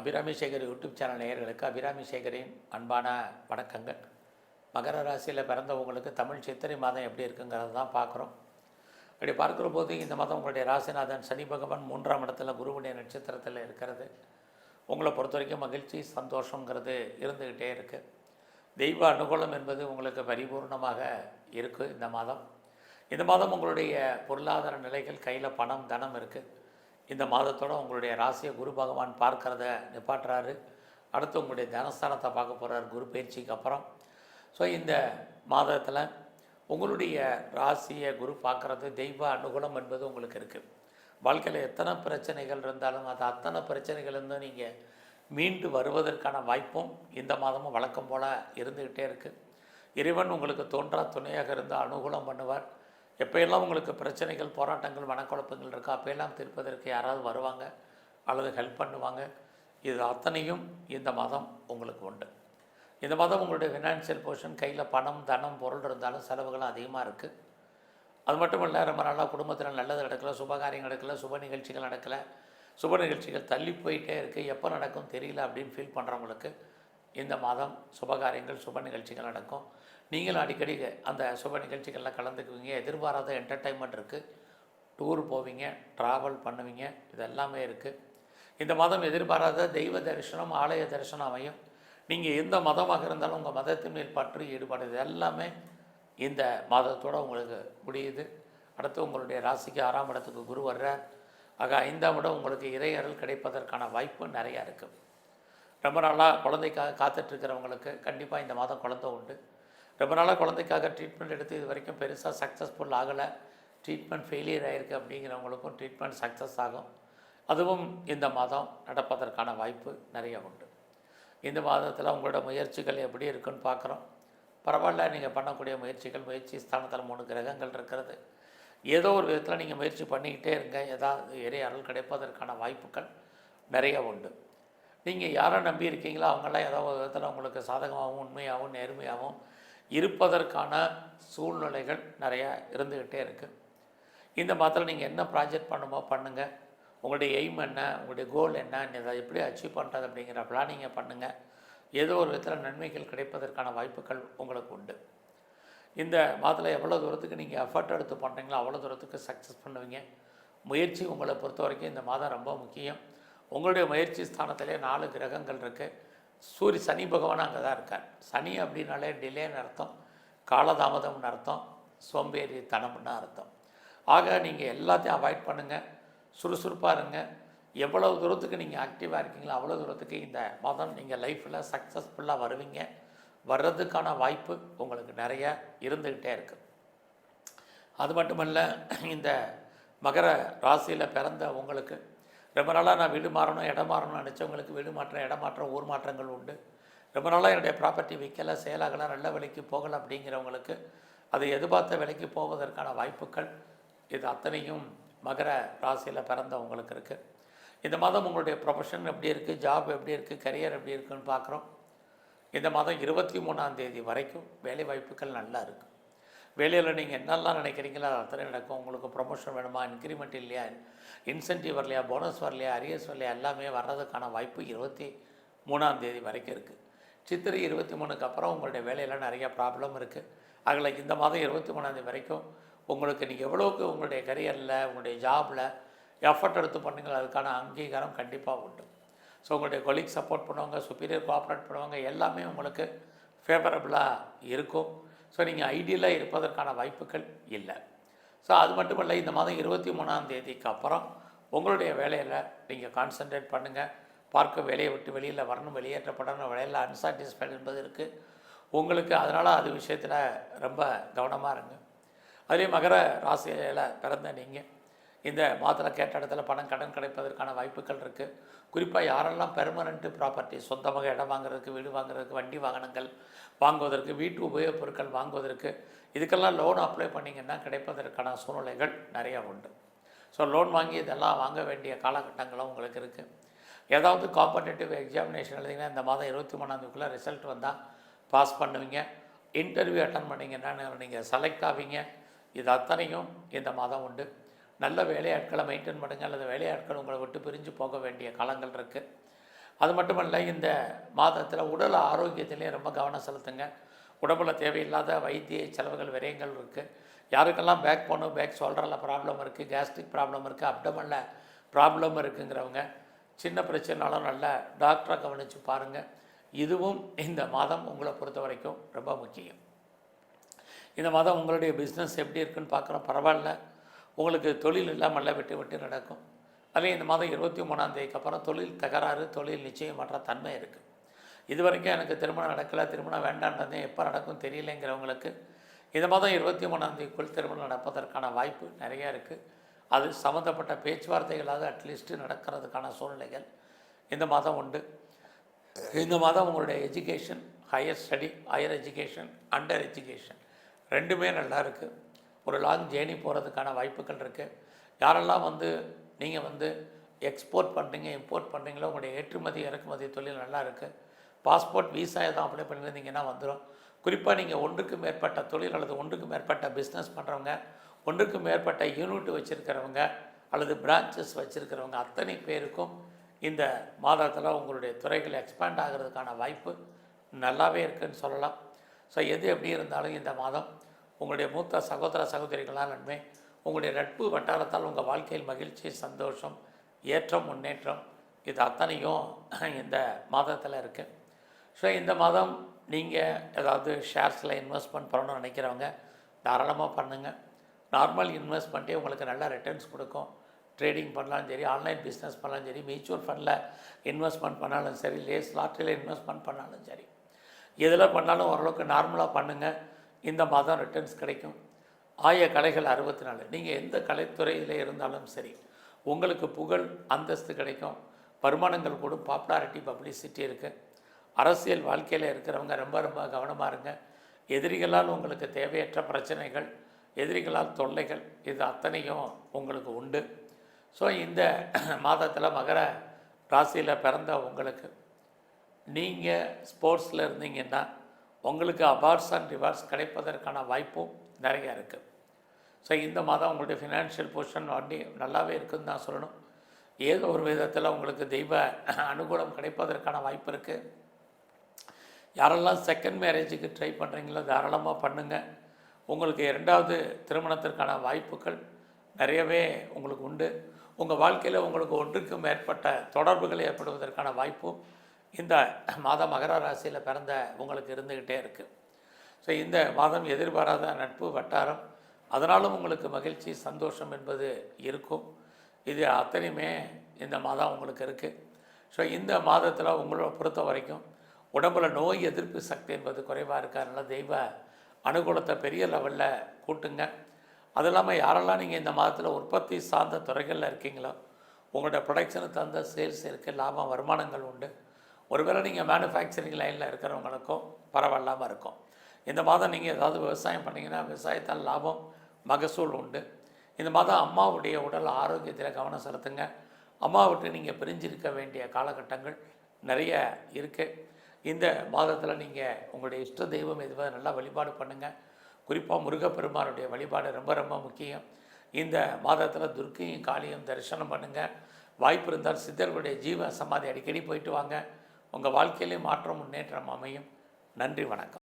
Abirami Sekar YouTube channel நேயர்களுக்கு அபிராமி சேகரின் அன்பான வணக்கங்கள். மகர ராசியில் பிறந்தவங்களுக்கு தமிழ் சித்திரை மாதம் எப்படி இருக்குங்கிறத தான் பார்க்குறோம். அப்படி பார்க்குற போது இந்த மாதம் உங்களுடைய ராசிநாதன் சனி பகவான் மூன்றாம் இடத்துல குருவுடைய நட்சத்திரத்தில் இருக்கிறது. உங்களை பொறுத்த வரைக்கும் மகிழ்ச்சி சந்தோஷங்கிறது இருந்துக்கிட்டே இருக்குது தெய்வ அனுகூலம் என்பது உங்களுக்கு பரிபூர்ணமாக இருக்குது இந்த மாதம். இந்த மாதம் உங்களுடைய பொருளாதார நிலைகள் கையில் பணம் தனம் இருக்குது இந்த மாதத்தோட உங்களுடைய ராசியை குரு பகவான் பார்க்கறத நிப்பாட்டுறாரு. அடுத்து உங்களுடைய தனஸ்தானத்தை பார்க்க போகிறார் குரு பயிற்சிக்கு அப்புறம். ஸோ இந்த மாதத்தில் உங்களுடைய ராசியை குரு பார்க்குறது தெய்வ அனுகூலம் என்பது உங்களுக்கு இருக்குது வாழ்க்கையில் எத்தனை பிரச்சனைகள் இருந்தாலும் அது அத்தனை பிரச்சனைகள் இருந்தும் நீங்கள் மீண்டு வருவதற்கான வாய்ப்பும் இந்த மாதமும் வழக்கம் போல் இருந்துக்கிட்டே இருக்குது இறைவன் உங்களுக்கு தோன்றா துணையாக இருந்து அனுகூலம் பண்ணுவார். எப்போயெல்லாம் உங்களுக்கு பிரச்சனைகள் போராட்டங்கள் மனக்குழப்பங்கள் இருக்கோ அப்போயெல்லாம் தீர்ப்பதற்கு யாராவது வருவாங்க? அல்லது ஹெல்ப் பண்ணுவாங்க? இது அத்தனையும் இந்த மதம் உங்களுக்கு உண்டு. இந்த மதம் உங்களுடைய ஃபினான்ஷியல் போர்ஷன் கையில் பணம் தனம் பொருள் இருந்தாலும் செலவுகளும் அதிகமாக இருக்குது அது மட்டும் இல்லை ரொம்ப நல்லா குடும்பத்தில் நல்லது நடக்கல சுபகாரியம் நடக்கலை சுப நிகழ்ச்சிகள் நடக்கலை. சுப நிகழ்ச்சிகள் தள்ளி போயிட்டே இருக்குது எப்போ நடக்கும் தெரியல அப்படின்னு ஃபீல் பண்ணுறவங்களுக்கு இந்த மாதம் சுபகாரியங்கள் சுப நிகழ்ச்சிகள் நடக்கும். நீங்களும் அடிக்கடி அந்த சுப நிகழ்ச்சிகளில் கலந்துக்குவீங்க எதிர்பாராத என்டர்டைன்மெண்ட் இருக்குது டூர் போவீங்க ட்ராவல் பண்ணுவீங்க இது எல்லாமே இருக்குது இந்த மதம் எதிர்பாராத தெய்வ தரிசனம் ஆலய தரிசனம் அமையும். நீங்கள் எந்த மதமாக இருந்தாலும் உங்கள் மதத்தின் மேல் பற்று ஈடுபாடு இது எல்லாமே இந்த மதத்தோடு உங்களுக்கு முடியுது. அடுத்து உங்களுடைய ராசிக்கு ஆறாம் இடத்துக்கு குரு வர்ற ஆக ஐந்தாம் இடம் உங்களுக்கு இறையறல் கிடைப்பதற்கான வாய்ப்பு நிறையா இருக்குது ரொம்ப நாளாக குழந்தைக்காக காத்துட்ருக்கிறவங்களுக்கு கண்டிப்பாக இந்த மாதம் குழந்தை உண்டு. ரொம்ப நாளாக குழந்தைக்காக ட்ரீட்மெண்ட் எடுத்து இது வரைக்கும் பெருசாக சக்ஸஸ்ஃபுல் ஆகலை. ட்ரீட்மெண்ட் ஃபெயிலியர் ஆகிருக்கு அப்படிங்கிறவங்களுக்கும் ட்ரீட்மெண்ட் சக்ஸஸ் ஆகும். அதுவும் இந்த மாதம் நடப்பதற்கான வாய்ப்பு நிறைய உண்டு. இந்த மாதத்தில் உங்களோட முயற்சிகள் எப்படி இருக்குன்னு பார்க்குறோம். பரவாயில்ல நீங்கள் பண்ணக்கூடிய முயற்சிகள் முயற்சி ஸ்தானத்தில் மூணு கிரகங்கள் இருக்கிறது. ஏதோ ஒரு விதத்தில் நீங்கள் முயற்சி பண்ணிக்கிட்டே இருங்க. ஏதாவது இறை அருள் கிடைப்பதற்கான வாய்ப்புகள் நிறைய உண்டு. நீங்கள் யாரை நம்பி இருக்கீங்களோ அவங்களாம் ஏதோ ஒரு விதத்தில் உங்களுக்கு சாதகமாகவும் உண்மையாகவும் நேர்மையாகவும் இருப்பதற்கான சூழ்நிலைகள் நிறையா இருந்துக்கிட்டே இருக்குது இந்த மாதத்தில் நீங்கள் என்ன ப்ராஜெக்ட் பண்ணுமோ பண்ணுங்கள் உங்களுடைய எய்ம் என்ன? உங்களுடைய கோல் என்ன? இதை எப்படி அச்சீவ் பண்ணுறது அப்படிங்கிற பிளானிங்கை பண்ணுங்கள் ஏதோ ஒரு விதத்தில் நன்மைகள் கிடைப்பதற்கான வாய்ப்புகள் உங்களுக்கு உண்டு. இந்த மாதத்தில் எவ்வளோ தூரத்துக்கு நீங்கள் எஃபர்ட் எடுத்து பண்ணுறீங்களோ அவ்வளோ தூரத்துக்கு சக்ஸஸ் பண்ணுவீங்க. முயற்சி உங்களை பொறுத்த வரைக்கும் இந்த மாதம் ரொம்ப முக்கியம். உங்களுடைய முயற்சி ஸ்தானத்திலே நாலு கிரகங்கள் இருக்குது சூரிய சனி பகவான் அங்கே தான் இருக்கார். சனி அப்படின்னாலே டிலேன்னு அர்த்தம் காலதாமதம்னு அர்த்தம் சோம்பேறி தனம்னு அர்த்தம். ஆக நீங்கள் எல்லாத்தையும் அவாய்ட் பண்ணுங்கள் சுறுசுறுப்பாக இருங்க. எவ்வளவு தூரத்துக்கு நீங்கள் ஆக்டிவாக இருக்கீங்களோ அவ்வளோ தூரத்துக்கு இந்த மாதம் நீங்கள் லைஃப்பில் சக்ஸஸ்ஃபுல்லாக வருவீங்க. வர்றதுக்கான வாய்ப்பு உங்களுக்கு நிறைய இருந்துக்கிட்டே இருக்குது அது மட்டுமல்ல இந்த மகர ராசியில் பிறந்த உங்களுக்கு ரொம்ப நாளாக நான் வீடு மாறணும் இடம் மாறணும்னு நினச்சவங்களுக்கு வீடு மாற்றம் இடம் மாற்றம் ஊர் மாற்றங்கள் உண்டு. ரொம்ப நாளாக என்னுடைய ப்ராப்பர்ட்டி விற்கலை சேலாகலை நல்ல விலைக்கு போகலை அப்படிங்கிறவங்களுக்கு அது எதிர்பார்த்த விலைக்கு போவதற்கான வாய்ப்புகள் இது அத்தனையும் மகர ராசியில் பிறந்தவங்களுக்கு இருக்குது இந்த மாதம் உங்களுடைய ப்ரொஃபஷன் எப்படி இருக்குது ஜாப் எப்படி இருக்குது கரியர் எப்படி இருக்குதுன்னு பார்க்குறோம். இந்த மாதம் இருபத்தி மூணாம் தேதி வரைக்கும் வேலை வாய்ப்புகள் நல்லா இருக்குது வேலையில் நீங்கள் என்னெல்லாம் நினைக்கிறீங்களோ அது அத்தனை நடக்கும் உங்களுக்கு ப்ரொமோஷன் வேணுமா? இன்க்ரிமெண்ட் இல்லையா? இன்சென்டிவ் வரலையா? போனஸ் வரலையா? அரியர்ஸ் வரலையா? எல்லாமே வர்றதுக்கான வாய்ப்பு இருபத்தி மூணாம் தேதி வரைக்கும் இருக்குது சித்திரை இருபத்தி மூணுக்கு அப்புறம் உங்களுடைய வேலையில் நிறைய ப்ராப்ளம் இருக்குது அதில் இந்த மாதம் இருபத்தி மூணாந்தேதி வரைக்கும் உங்களுக்கு நீங்கள் எவ்வளோக்கு உங்களுடைய கரியரில் உங்களுடைய ஜாபில் எஃபர்ட் எடுத்து பண்ணுங்கள் அதுக்கான அங்கீகாரம் கண்டிப்பாக உண்டு. ஸோ உங்களுடைய கொலீக் சப்போர்ட் பண்ணுவாங்க சுப்பீரியர் கோஆப்ரேட் பண்ணுவாங்க எல்லாமே உங்களுக்கு ஃபேவரபுளாக இருக்கும். ஸோ நீங்கள் ஐடியலாக இருப்பதற்கான வாய்ப்புகள் இல்லை. ஸோ அது மட்டும் இல்லை இந்த மாதம் இருபத்தி மூணாம் தேதிக்கு அப்புறம் உங்களுடைய வேலையில் நீங்கள் கான்சென்ட்ரேட் பண்ணுங்கள் பார்க்க வேலையை விட்டு வெளியில் வரணும் வெளியேற்றப்படணும் வேலையில் அன்சாட்டிஸ்ஃபைட் என்பது இருக்குது உங்களுக்கு அதனால் அது விஷயத்தில் ரொம்ப கவனமாக இருங்க. அதுலேயும் மகர ராசியில் பிறந்த நீங்கள் இந்த மாதத்தில் கேட்ட இடத்துல பணம் கடன் கிடைப்பதற்கான வாய்ப்புகள் இருக்குது குறிப்பாக யாரெல்லாம் பெர்மனண்ட்டு ப்ராப்பர்ட்டி சொந்தமாக இடம் வாங்குறதுக்கு வீடு வாங்குறதுக்கு வண்டி வாகனங்கள் வாங்குவதற்கு வீட்டு உபயோகப் பொருட்கள் வாங்குவதற்கு இதுக்கெல்லாம் லோன் அப்ளை பண்ணிங்கன்னா கிடைப்பதற்கான சூழ்நிலைகள் நிறையா உண்டு. ஸோ லோன் வாங்கி இதெல்லாம் வாங்க வேண்டிய காலகட்டங்களும் உங்களுக்கு இருக்குது ஏதாவது காம்படேட்டிவ் எக்ஸாமினேஷன் எழுதிங்கன்னா இந்த மாதம் இருபத்தி மூணாந்தேதிக்குள்ளே ரிசல்ட் வந்தால் பாஸ் பண்ணுவீங்க. இன்டர்வியூ அட்டன் பண்ணிங்கன்னா நீங்கள் செலக்ட் ஆவீங்க. இது அத்தனையும் இந்த மாதம் உண்டு. நல்ல வேலையாட்களை மெயின்டைன் பண்ணுங்கள் அல்லது வேலையாட்கள் உங்களை விட்டு பிரிஞ்சு போக வேண்டிய காலங்கள் இருக்குது அது மட்டுமல்ல இந்த மாதத்தில் உடல் ஆரோக்கியத்திலையும் ரொம்ப கவனம் செலுத்துங்க. உடம்புல தேவையில்லாத வைத்திய செலவுகள் விரயங்கள் இருக்குது யாருக்கெல்லாம் பேக் போனு பேக் ஷோல்டரில் ப்ராப்ளம் இருக்குது கேஸ்ட்ரிக் ப்ராப்ளம் இருக்குது அப்டமனில் ப்ராப்ளம் இருக்குங்கிறவங்க சின்ன பிரச்சனைனாலும் நல்ல டாக்டரை கவனித்து பாருங்கள் இதுவும் இந்த மாதம் உங்களை பொறுத்த வரைக்கும் ரொம்ப முக்கியம். இந்த மாதம் உங்களுடைய பிஸ்னஸ் எப்படி இருக்குன்னு பார்க்குறோம். பரவாயில்ல. உங்களுக்கு தொழில் இல்லாமல் விட்டு விட்டு நடக்கும். அதுலேயும் இந்த மாதம் இருபத்தி மூணாந்தேதிக்கு அப்புறம் தொழில் தகராறு தொழில் நிச்சயமற்ற தன்மை இருக்குது இது வரைக்கும் எனக்கு திருமணம் நடக்கலை திருமணம் வேண்டான்றதே எப்போ நடக்கும் தெரியலைங்கிறவங்களுக்கு இந்த மாதம் இருபத்தி மூணாந்தேதிக்குள் திருமணம் நடப்பதற்கான வாய்ப்பு நிறையா இருக்குது அது சம்மந்தப்பட்ட பேச்சுவார்த்தைகளாக அட்லீஸ்ட்டு நடக்கிறதுக்கான சூழ்நிலைகள் இந்த மாதம் உண்டு. இந்த மாதம் உங்களுடைய education higher study higher education under education ரெண்டுமே நல்லா இருக்குது ஒரு லாங் ஜேர்னி போகிறதுக்கான வாய்ப்புகள் இருக்குது யாரெல்லாம் வந்து நீங்கள் வந்து எக்ஸ்போர்ட் பண்ணுறீங்க இம்போர்ட் பண்ணுறீங்களோ உங்களுடைய ஏற்றுமதி இறக்குமதி தொழில் நல்லா இருக்குது பாஸ்போர்ட் விசா எதுவும் அப்ளை பண்ணியிருந்தீங்கன்னா வந்துடும் குறிப்பாக நீங்கள் ஒன்றுக்கு மேற்பட்ட தொழில் அல்லது ஒன்றுக்கு மேற்பட்ட பிஸ்னஸ் பண்ணுறவங்க ஒன்றுக்கு மேற்பட்ட யூனிட் வச்சுருக்கிறவங்க அல்லது பிரான்ச்சஸ் வச்சுருக்கிறவங்க அத்தனை பேருக்கும் இந்த மாதத்தில் உங்களுடைய துறைகள் எக்ஸ்பேண்ட் ஆகிறதுக்கான வாய்ப்பு நல்லாவே இருக்குன்னு சொல்லலாம். ஸோ எது எப்படி இருந்தாலும் இந்த மாதம் உங்களுடைய மூத்த சகோதர சகோதரிகளால் நன்மை உங்களுடைய நட்பு வட்டாரத்தால் உங்கள் வாழ்க்கையில் மகிழ்ச்சி சந்தோஷம் ஏற்றம் முன்னேற்றம் இது அத்தனையும் இந்த மாதத்தில் இருக்குது ஸோ இந்த மாதம் நீங்கள் ஏதாவது ஷேர்ஸில் இன்வெஸ்ட்மெண்ட் பண்ணணும்னு நினைக்கிறவங்க தாராளமாக பண்ணுங்கள் நார்மல் இன்வெஸ்ட்மெண்ட்டே உங்களுக்கு நல்ல ரிட்டர்ன்ஸ் கொடுக்கும். ட்ரேடிங் பண்ணாலும் சரி ஆன்லைன் பிஸ்னஸ் பண்ணாலும் சரி மியூச்சுவல் ஃபண்டில் இன்வெஸ்ட்மெண்ட் பண்ணாலும் சரி லேஸ் லாட்டரியில் இன்வெஸ்ட்மெண்ட் பண்ணாலும் சரி. எதில் பண்ணாலும் ஓரளவுக்கு நார்மலாக பண்ணுங்கள் இந்த மாதம் ரிட்டர்ன்ஸ் கிடைக்கும். ஆய கலைகள் அறுபத்தி நாலு நீங்கள் எந்த கலைத்துறையில் இருந்தாலும் சரி உங்களுக்கு புகழ் அந்தஸ்து கிடைக்கும். வருமானங்கள் கூடும். பாப்புலாரிட்டி பப்ளிசிட்டி இருக்குது அரசியல் வாழ்க்கையில் இருக்கிறவங்க ரொம்ப ரொம்ப கவனமாக இருங்க. எதிரிகளால் உங்களுக்கு தேவையற்ற பிரச்சனைகள் எதிரிகளால் தொல்லைகள் இது அத்தனையும் உங்களுக்கு உண்டு. ஸோ இந்த மாதத்தில் மகர ராசியில் பிறந்த உங்களுக்கு நீங்கள் ஸ்போர்ட்ஸில் இருந்தீங்கன்னா உங்களுக்கு அபார்ஸ் அண்ட் ரிவார்ட்ஸ் கிடைப்பதற்கான வாய்ப்பும் நிறைய இருக்குது ஸோ இந்த மாதம் உங்களுடைய ஃபினான்ஷியல் பொசிஷன் வண்டி நல்லாவே இருக்குதுன்னு தான் சொல்லணும். ஏதோ ஒரு விதத்தில் உங்களுக்கு தெய்வ அனுகூலம் கிடைப்பதற்கான வாய்ப்பு இருக்குது யாரெல்லாம் செகண்ட் மேரேஜுக்கு ட்ரை பண்ணுறீங்களோ தாராளமாக பண்ணுங்கள் உங்களுக்கு இரண்டாவது திருமணத்திற்கான வாய்ப்புகள் நிறையவே உங்களுக்கு உண்டு. உங்கள் வாழ்க்கையில் உங்களுக்கு ஒன்றுக்கும் மேற்பட்ட தொடர்புகள் ஏற்படுவதற்கான வாய்ப்பும் இந்த மாதம் மகர ராசியில் பிறந்த உங்களுக்கு இருந்துக்கிட்டே இருக்குது ஸோ இந்த மாதம் எதிர்பாராத நட்பு வட்டாரம் அதனாலும் உங்களுக்கு மகிழ்ச்சி சந்தோஷம் என்பது இருக்கும். இது அத்தனையுமே இந்த மாதம் உங்களுக்கு இருக்குது ஸோ இந்த மாதத்தில் உங்களை பொறுத்த வரைக்கும் உடம்புல நோய் எதிர்ப்பு சக்தி என்பது குறைவாக இருக்கறனால தெய்வ அனுகூலத்தை பெரிய லெவலில் கூட்டுங்க. அது இல்லாமல் யாரெல்லாம் நீங்கள் இந்த மாதத்தில் உற்பத்தி சார்ந்த துறைகளில் இருக்கீங்களோ உங்களோட ப்ரொடக்ஷனுக்கு தகுந்த சேல்ஸ் இருக்குது லாபம் வருமானங்கள் உண்டு. ஒருவேளை நீங்கள் மேனுஃபேக்சரிங் லைனில் இருக்கிறவங்களுக்கும் பரவாயில்லாமல் இருக்கும். இந்த மாதம் நீங்கள் ஏதாவது விவசாயம் பண்ணிங்கன்னா விவசாயத்தால் லாபம் மகசூல் உண்டு. இந்த மாதம் அம்மாவுடைய உடல் ஆரோக்கியத்தில் கவனம் செலுத்துங்க. அம்மாவிட்டு நீங்கள் பிரிஞ்சிருக்க வேண்டிய காலகட்டங்கள் நிறைய இருக்குது இந்த மாதத்தில் நீங்கள் உங்களுடைய இஷ்ட தெய்வம் எதுவாக நல்லா வழிபாடு பண்ணுங்கள் குறிப்பாக முருகப்பெருமானுடைய வழிபாடு ரொம்ப ரொம்ப முக்கியம். இந்த மாதத்தில் துர்க்கையும் காளியும் தரிசனம் பண்ணுங்கள் வாய்ப்பு இருந்தால் சித்தர்களுடைய ஜீவ சமாதி அடிக்கடி போயிட்டு வாங்க. உங்கள் வாழ்க்கையிலே மாற்றம் முன்னேற்றம் அமையும். நன்றி வணக்கம்.